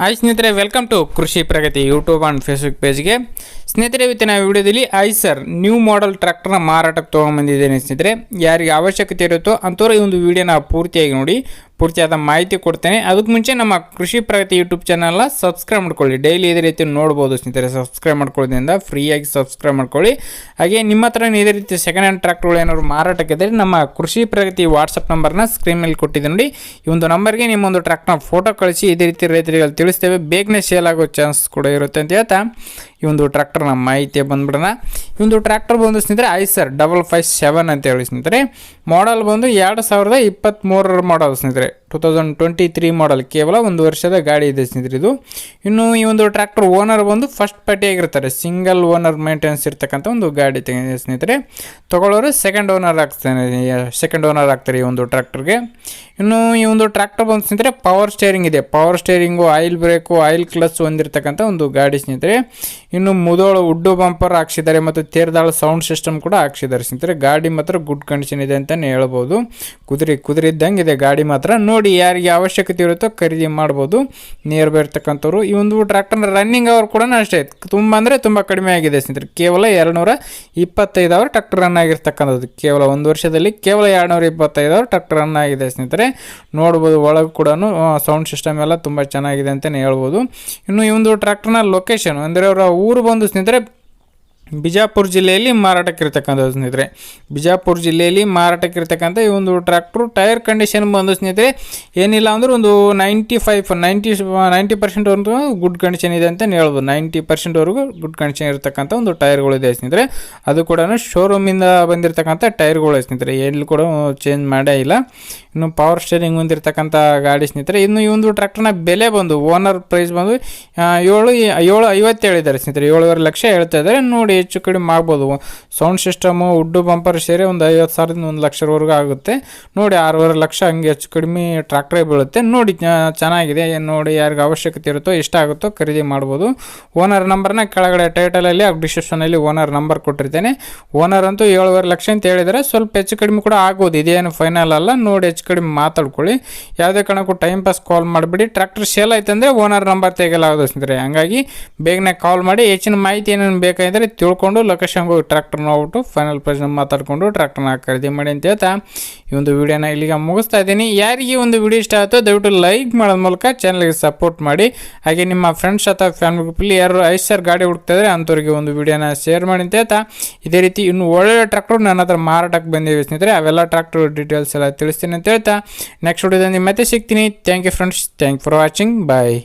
Hi ಸ್ನೇಹಿತರೆ welcome to Krishi Pragati YouTube and Facebook ಪೇಜ್ಗೆ ಸ್ನೇಹಿತರೆ, ಇವತ್ತಿನ ವಿಡಿಯೋದಲ್ಲಿ ಸರ್ ನ್ಯೂ ಮಾಡೆಲ್ ಟ್ರ್ಯಾಕ್ಟರ್ನ ಮಾರಾಟಕ್ಕೆ ತೊಗೊಂಬಂದಿದ್ದೇನೆ ಸ್ನೇಹಿತರೆ. ಯಾರಿಗೆ ಅವಶ್ಯಕತೆ ಇರುತ್ತೋ ಅಂಥವ್ರು ಈ ಒಂದು ವಿಡಿಯೋನ ಪೂರ್ತಿಯಾಗಿ ನೋಡಿ ಪೂರ್ತಿಯಾದ ಮಾಹಿತಿ ಕೊಡ್ತೇನೆ. ಅದಕ್ಕೆ ಮುಂಚೆ ನಮ್ಮ ಕೃಷಿ ಪ್ರಗತಿ ಯೂಟ್ಯೂಬ್ ಚಾನಲ್ನ ಸಬ್ಸ್ಕ್ರೈಬ್ ಮಾಡ್ಕೊಳ್ಳಿ. ಡೈಲಿ ಇದೇ ರೀತಿ ನೋಡ್ಬೋದು ಸ್ನೇಹಿತರೆ. ಸಬ್ಸ್ಕ್ರೈಬ್ ಮಾಡ್ಕೊಳ್ಳೋದ್ರಿಂದ ಫ್ರೀಯಾಗಿ ಸಬ್ಸ್ಕ್ರೈಬ್ ಮಾಡ್ಕೊಳ್ಳಿ. ಹಾಗೆ ನಿಮ್ಮ ಹತ್ರ ಇದೇ ರೀತಿ ಸೆಕೆಂಡ್ ಹ್ಯಾಂಡ್ ಟ್ರ್ಯಾಕ್ಟರ್ಗಳು ಏನಾದ್ರು ಮಾರಾಟಕ್ಕಿದ್ದರೆ ನಮ್ಮ ಕೃಷಿ ಪ್ರಗತಿ ವಾಟ್ಸಪ್ ನಂಬರ್ನ ಸ್ಕ್ರೀನ್ ಮೇಲೆ ಕೊಟ್ಟಿದ್ದೆ ನೋಡಿ. ಈ ಒಂದು ನಂಬರ್ಗೆ ನಿಮ್ಮೊಂದು ಟ್ರ್ಯಾಕ್ಟರ್ನ ಫೋಟೋ ಕಳಿಸಿ ಇದೇ ರೀತಿ ರೈತರಿಗೆ ತಿಳಿಸ್ತೇವೆ. ಬೇಗನೆ ಸೇಲ್ ಆಗೋ ಚಾನ್ಸ್ ಕೂಡ ಇರುತ್ತೆ ಅಂತ ಹೇಳ್ತಾ ಈ ಒಂದು ಟ್ರ್ಯಾಕ್ಟರ್ನ ಮಾಹಿತಿ ಬಂದ್ಬಿಡೋಣ. ಒಂದು ಟ್ರ್ಯಾಕ್ಟರ್ ಬಂದು ಸ್ನೇಹಿತರೆ ಐಸರ್ ಡಬಲ್ ಫೈವ್ ಸೆವೆನ್ ಅಂತ ಹೇಳಿ ಸ್ನೇಹಿತರೆ. ಮಾಡಲ್ ಬಂದು ಎರಡು ಸಾವಿರದ ಇಪ್ಪತ್ತ್ಮೂರರ ಮಾಡಲ್ ಸ್ನೇಹಿತರೆ. Two thousand twenty three model ಕೇವಲ ಒಂದು ವರ್ಷದ ಗಾಡಿ ಇದೆ ಸ್ನೇಹಿತರೆ ಇದು. ಇನ್ನು ಈ ಒಂದು ಟ್ರ್ಯಾಕ್ಟರ್ ಓನರ್ ಬಂದು ಫಸ್ಟ್ ಪಾರ್ಟಿಯಾಗಿರ್ತಾರೆ ಸಿಂಗಲ್ ಓನರ್ ಮೇಂಟೆನೆನ್ಸ್ ಇರ್ತಕ್ಕಂಥ ಒಂದು ಗಾಡಿ ಸ್ನೇಹಿತರೆ. ತೊಗೊಳ್ಳೋರು ಸೆಕೆಂಡ್ ಓನರ್ ಆಗ್ತಾನೆ ಸೆಕೆಂಡ್ ಓನರ್ ಆಗ್ತಾರೆ ಈ ಒಂದು ಟ್ರ್ಯಾಕ್ಟರ್ಗೆ ಇನ್ನು ಈ ಒಂದು ಟ್ರ್ಯಾಕ್ಟರ್ ಬಂದು ಸ್ನೇಹಿತರೆ ಪವರ್ ಸ್ಟೇರಿಂಗ್ ಇದೆ. Power steering oil brake oil clutch ಹೊಂದಿರತಕ್ಕಂಥ ಒಂದು ಗಾಡಿ ಸ್ನೇಹಿತರೆ. ಇನ್ನು ಮುದೋಳು ಉಡ್ಡು ಬಂಪರ್ ಹಾಕ್ಸಿದ್ದಾರೆ ಮತ್ತು ತೇರ್ದಾಳ ಸೌಂಡ್ ಸಿಸ್ಟಮ್ ಕೂಡ ಹಾಕ್ಸಿದ್ದಾರೆ ಸ್ನೇಹಿತರೆ ಗಾಡಿ ಮಾತ್ರ ಗುಡ್ ಕಂಡೀಷನ್ ಇದೆ ಅಂತಲೇ ಹೇಳ್ಬೋದು. ಕುದುರೆ ಕುದುರೆ ಇದ್ದಂಗೆ ಇದೆ ಗಾಡಿ ಮಾತ್ರ ನೋಡಿ ಯಾರಿಗೆ ಅವಶ್ಯಕತೆ ಇರುತ್ತೋ ಖರೀದಿ ಮಾಡ್ಬೋದು. ನಿಯರ್ ಬೈ ಇರ್ತಕ್ಕಂಥವ್ರು. ಈ ಒಂದು ಟ್ರ್ಯಾಕ್ಟರ್ನ ರನ್ನಿಂಗ್ ಅವರ್ ಕೂಡ ಅಷ್ಟೇ. ತುಂಬ ಅಂದರೆ ತುಂಬ ಕಡಿಮೆ ಆಗಿದೆ ಸ್ನೇಹಿತರೆ. ಕೇವಲ ಎರಡುನೂರ ಇಪ್ಪತ್ತೈದು ಅವರ್ ಟ್ರ್ಯಾಕ್ಟರ್ ರನ್ ಆಗಿರ್ತಕ್ಕಂಥದ್ದು. ಕೇವಲ ಒಂದು ವರ್ಷದಲ್ಲಿ ಕೇವಲ ಎರಡುನೂರ ಇಪ್ಪತ್ತೈದು ಅವರ್ ಟ್ರ್ಯಾಕ್ಟರ್ ರನ್ ಆಗಿದೆ ಸ್ನೇಹಿತರೆ. ನೋಡ್ಬೋದು ಒಳಗೆ ಕೂಡ ಸೌಂಡ್ ಸಿಸ್ಟಮ್ ಎಲ್ಲ ತುಂಬ ಚೆನ್ನಾಗಿದೆ ಅಂತಲೇ ಹೇಳ್ಬೋದು. ಇನ್ನು ಈ ಒಂದು ಟ್ರ್ಯಾಕ್ಟರ್ನ ಲೊಕೇಶನ್ ಅಂದರೆ ಅವರ ಊರು ಬಂದು ಸ್ನೇಹಿತರೆ ಬಿಜಾಪುರ ಜಿಲ್ಲೆಯಲ್ಲಿ ಮಾರಾಟಕ್ಕಿರ್ತಕ್ಕಂಥ ಸ್ನೇಹಿತರೆ. ಬಿಜಾಪುರ ಜಿಲ್ಲೆಯಲ್ಲಿ ಮಾರಾಟಕ್ಕಿರ್ತಕ್ಕಂಥ ಈ ಒಂದು ಟ್ರ್ಯಾಕ್ಟ್ರು, ಟೈರ್ ಕಂಡೀಷನ್ ಬಂದು ಸ್ನೇಹಿತರೆ, ಏನಿಲ್ಲ ಅಂದ್ರೆ ಒಂದು ನೈಂಟಿ ಫೈವ್, ನೈಂಟಿ ನೈಂಟಿ ಪರ್ಸೆಂಟ್ವರೆಗೂ ಗುಡ್ ಕಂಡೀಷನ್ ಇದೆ ಅಂತ ಹೇಳ್ಬೋದು. ನೈಂಟಿ ಪರ್ಸೆಂಟ್ವರೆಗೂ ಗುಡ್ ಕಂಡೀಷನ್ ಇರತಕ್ಕಂಥ ಒಂದು ಟೈರ್ಗಳಿದೆ ಸ್ನೇಹಿತರೆ. ಅದು ಕೂಡ ಶೋರೂಮಿಂದ ಬಂದಿರತಕ್ಕಂಥ ಟೈರ್ಗಳು ಸ್ನೇಹಿತರೆ. ಎಲ್ಲಿ ಕೂಡ ಚೇಂಜ್ ಮಾಡೇ ಇಲ್ಲ. ಇನ್ನು ಪವರ್ ಸ್ಟೇರಿಂಗ್ ಹೊಂದಿರತಕ್ಕಂಥ ಗಾಡಿ ಸ್ನೇಹಿತರೆ. ಇನ್ನು ಈ ಒಂದು ಟ್ರ್ಯಾಕ್ಟರ್ನ ಬೆಲೆ ಬಂದು ಓನರ್ ಪ್ರೈಸ್ ಬಂದು ಏಳು ಏಳು ಐವತ್ತು ಹೇಳಿದ್ದಾರೆ ಸ್ನೇಹಿತರೆ. ಏಳುವರೆ ಲಕ್ಷ ಹೇಳ್ತಾ ಇದ್ದಾರೆ. ನೋಡಿ ಹೆಚ್ಚು ಕಡಿಮೆ ಆಗ್ಬೋದು ಸೌಂಡ್ ಸಿಸ್ಟಮು, ಉಡ್ಡು ಬಂಪರ್ ಸೇರಿ ಒಂದು ಐವತ್ತು ಸಾವಿರದಿಂದ ಒಂದು ಲಕ್ಷದವರೆಗೂ ಆಗುತ್ತೆ. ನೋಡಿ, ಆರೂವರೆ ಲಕ್ಷ ಹಂಗೆ ಹೆಚ್ಚು ಕಡಿಮೆ ಟ್ರ್ಯಾಕ್ಟ್ರೇ ಬೀಳುತ್ತೆ. ನೋಡಿ ಚೆನ್ನಾಗಿದೆ. ನೋಡಿ, ಯಾರಿಗೆ ಅವಶ್ಯಕತೆ ಇರುತ್ತೋ, ಇಷ್ಟ ಆಗುತ್ತೋ ಖರೀದಿ ಮಾಡ್ಬೋದು. ಓನರ್ ನಂಬರ್ನ ಕೆಳಗಡೆ ಟೈಟಲಲ್ಲಿ ಡಿಸ್ಕ್ರಿಪ್ಷನಲ್ಲಿ ಓನರ್ ನಂಬರ್ ಕೊಟ್ಟಿರ್ತೇನೆ. ಓನರ್ ಅಂತೂ ಏಳುವರೆ ಲಕ್ಷ ಅಂತ ಹೇಳಿದರೆ. ಸ್ವಲ್ಪ ಹೆಚ್ಚು ಕಡಿಮೆ ಕೂಡ ಆಗ್ಬೋದು. ಇದೇನು ಫೈನಲ್ ಅಲ್ಲ. ನೋಡಿ, ಹೆಚ್ಚು ಕಡಿಮೆ ಮಾತಾಡ್ಕೊಳ್ಳಿ. ಯಾವುದೇ ಕಾರಣಕ್ಕೂ ಟೈಮ್ ಪಾಸ್ ಕಾಲ್ ಮಾಡಿಬಿಡಿ. ಟ್ರ್ಯಾಕ್ಟರ್ ಸೇಲ್ ಆಯ್ತಂದರೆ ಓನರ್ ನಂಬರ್ ತೆಗೆಯಲಾಗೋದು ಸ್ನೇಹಿತರೆ. ಹಂಗಾಗಿ ಬೇಗನೆ ಕಾಲ್ ಮಾಡಿ. ಹೆಚ್ಚಿನ ಮಾಹಿತಿ ಏನೇನು ಬೇಕಾಗಿದ್ದರೆ ತಿಳ್ಕೊಂಡು ಲೊಕೇಶನ್ಗೆ ಹೋಗಿ ಟ್ರ್ಯಾಕ್ಟರ್ನ ಹೋಗ್ಬಿಟ್ಟು ಫೈನಲ್ ಪ್ರೈಸ್ನ ಮಾತಾಡಿಕೊಂಡು ಟ್ರ್ಯಾಕ್ಟರ್ನ ಖರೀದಿ ಮಾಡಿ ಅಂತ ಹೇಳ್ತಾ. ಈ ಒಂದು ವಿಡಿಯೋನ ಇಲ್ಲಿಗೆ ಮುಗಿಸ್ತಾ ಇದ್ದೀನಿ. ಯಾರಿಗೆ ಒಂದು ವಿಡಿಯೋ ಇಷ್ಟ ಆಯಿತು ದಯವಿಟ್ಟು ಲೈಕ್ ಮಾಡೋದ ಮೂಲಕ ಚಾನಲ್ಗೆ ಸಪೋರ್ಟ್ ಮಾಡಿ. ಹಾಗೆ ನಿಮ್ಮ ಫ್ರೆಂಡ್ಸ್ ಅಥವಾ ಫ್ಯಾಮಿಲಿ ಗ್ರೂಪಲ್ಲಿ ಯಾರು ಐದು ಗಾಡಿ ಹುಡುಕ್ತಾ ಇದ್ದಾರೆ ಅಂಥವ್ರಿಗೆ ಒಂದು ವಿಡಿಯೋನ ಶೇರ್ ಮಾಡಿ ಅಂತ ಹೇಳ್ತಾ. ಇದೇ ರೀತಿ ಇನ್ನು ಒಳ್ಳೊಳ್ಳೆ ಟ್ರ್ಯಾಕ್ಟರ್ ನನ್ನ ಹತ್ರ ಮಾರಾಟಕ್ಕೆ ಬಂದಿವೆ ಸ್ನೇಹಿತರೆ, ಅವೆಲ್ಲ ಟ್ರ್ಯಾಕ್ಟರ್ ಡೀಟೇಲ್ಸ್ ಎಲ್ಲ ತಿಳಿಸ್ತೀನಿ ಅಂತ ಹೇಳ್ತಾ. ನೆಕ್ಸ್ಟ್ ವಿಡಿಯೋದಲ್ಲಿ ಮತ್ತೆ ಸಿಗ್ತೀನಿ. Thank you friends thank for watching bye